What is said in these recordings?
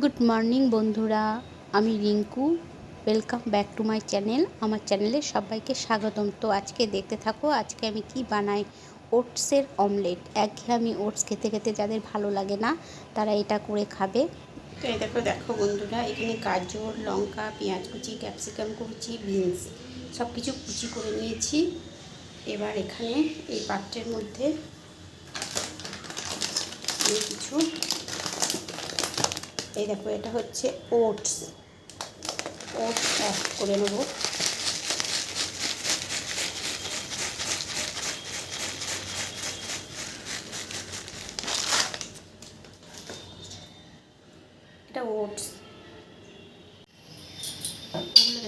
Good morning বন্ধুরা। আমি Rinku. Welcome back to my channel আমার চ্যানেলে সবাইকে স্বাগতম। তো আজকে দেখতে থাকো, আজকে আমি কি বানাই? ওটসের অমলেট একঘেয়ে ওটস খেতে খেতে যাদের ভালো লাগে না, তারা এটা করে খাবে। তো দেখো দেখো বন্ধুরা, এখানে গাজর, লঙ্কা, পেঁয়াজ কুচি, ক্যাপসিকাম কুচি, বিনস সব কিছু কুচি করে নিয়েছি। এবার এখানে এই পাত্রের মধ্যে কিছু এই দেখো, এটা হচ্ছে ওটস। ওটস অ্যাড করে নেব। এটা ওটস। ওগুলো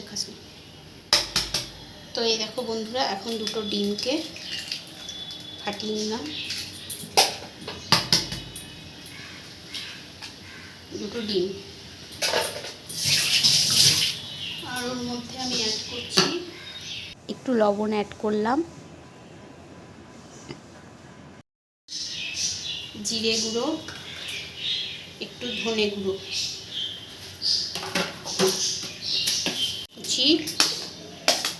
তো এই দেখো বন্ধুরা, এখন দুটো ডিমকে ফাটিয়ে নিলাম। দুটো ডিম। আর ওর মধ্যে আমি অ্যাড করছি। একটু লবণ অ্যাড করলাম। জিরে গুঁড়ো, একটু ধনে গুঁড়ো। কুচি,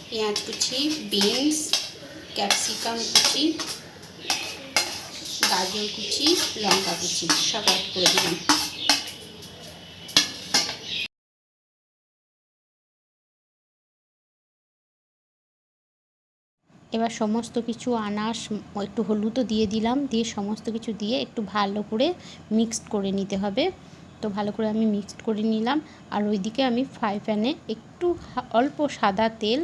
পেঁয়াজ কুচি, বিনস, ক্যাপসিকাম কুচি, গাজর কুচি, লঙ্কা কুচি, সব অ্যাড করে দিলাম। এবার সমস্ত কিছু আনাস একটু হলুদও দিয়ে দিলাম, দিয়ে সমস্ত কিছু দিয়ে একটু ভালো করে মিক্সড করে নিতে হবে। তো ভালো করে আমি মিক্সড করে নিলাম। আর ওইদিকে আমি ফ্রাই প্যানে একটু অল্প সাদা তেল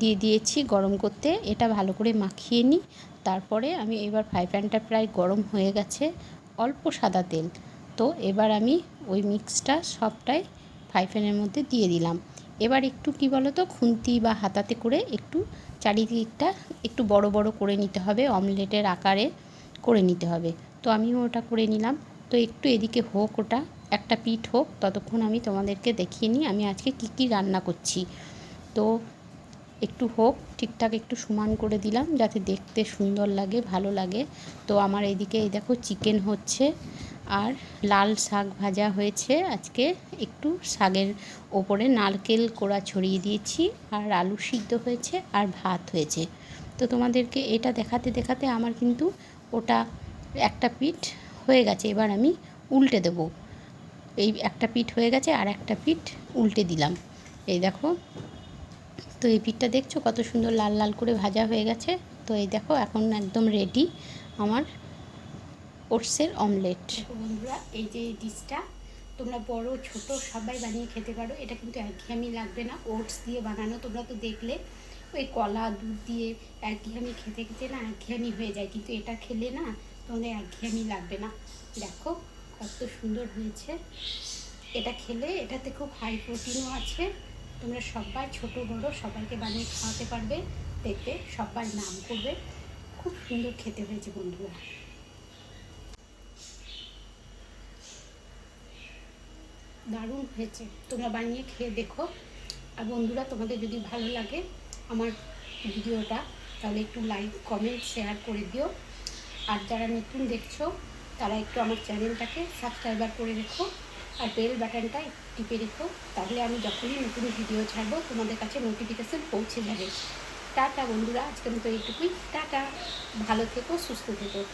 দিয়ে দিয়েছি গরম করতে। এটা ভালো করে মাখিয়ে নিই। তারপরে আমি এবার ফ্রাই প্যানটা প্রায় গরম হয়ে গেছে, অল্প সাদা তেল। তো এবার আমি ওই মিক্সটা সবটাই ফ্রাই প্যানের মধ্যে দিয়ে দিলাম। এবার একটু কি বলো তো খুন্তি বা হাতাতে করে একটু চারিদিকটা একটু বড় বড় করে নিতে হবে, অমলেটের আকারে করে নিতে হবে। তো আমিও ওটা করে নিলাম। তো একটু এদিকে হোক ওটা, একটা পিঠ হোক, ততক্ষণ আমি তোমাদেরকে দেখিয়ে নিই আমি আজকে কি কি রান্না করছি। তো একটু হোক, ঠিকঠাক একটু সমান করে দিলাম যাতে দেখতে সুন্দর লাগে, ভালো লাগে। তো আমার এদিকে এই দেখো, চিকেন হচ্ছে আর লাল শাক ভাজা হয়েছে। আজকে একটু শাকের ওপরে নারকেল কোড়া ছড়িয়ে দিয়েছি আর আলু সিদ্ধ হয়েছে আর ভাত হয়েছে। তো তোমাদেরকে এটা দেখাতে দেখাতে আমার কিন্তু ওটা একটা পিঠ হয়ে গেছে। এবার আমি উল্টে দেব। এই একটা পিঠ হয়ে গেছে আর একটা পিঠ উল্টে দিলাম। এই দেখো। তো এই পিঠটা দেখছ কত সুন্দর লাল লাল করে ভাজা হয়ে গেছে। তো এই দেখো, এখন একদম রেডি আমার ওটসের অমলেট। বন্ধুরা, এই যে ডিশটা, তোমরা বড়, ছোট, সবাই বানিয়ে খেতে পারো। এটা কিন্তু একঘেয়েমি লাগবে না, ওটস দিয়ে বানানো। তোমরা তো দেখলে, ওই কলা, দুধ দিয়ে একঘেয়েমি খেতে খেতে না একঘেয়েমি হয়ে যায়। কিন্তু এটা খেলে না তোমাদের একঘেয়েমি লাগবে না। দেখো কত সুন্দর হয়েছে। এটা খেলে, এটাতে খুব হাই প্রোটিনও আছে। তোমরা সবাই, ছোট, বড়, সবাইকে বানিয়ে খাওয়াতে পারবে। দেখবে সবাই নাম করবে। খুব সুন্দর খেতে হয়েছে বন্ধুরা। দারুণ হয়েছে। তোমরা বানিয়ে খেয়ে দেখো। আর বন্ধুরা, তোমাদের যদি ভালো লাগে আমার ভিডিওটা, তাহলে একটু লাইক কমেন্ট শেয়ার করে দিও। আর যারা নতুন দেখছ, তারা একটু আমার চ্যানেলটাকে সাবস্ক্রাইবার করে রেখো। আর বেল বাটনটা টিপে রেখো। তাহলে আমি যখনই নতুন ভিডিও ছাড়বো, তোমাদের কাছে নোটিফিকেশান পৌঁছে যাবে। টাটা বন্ধুরা, আজকের মতো এইটুকুই। টাটা। ভালো থেকো, সুস্থ থেকো।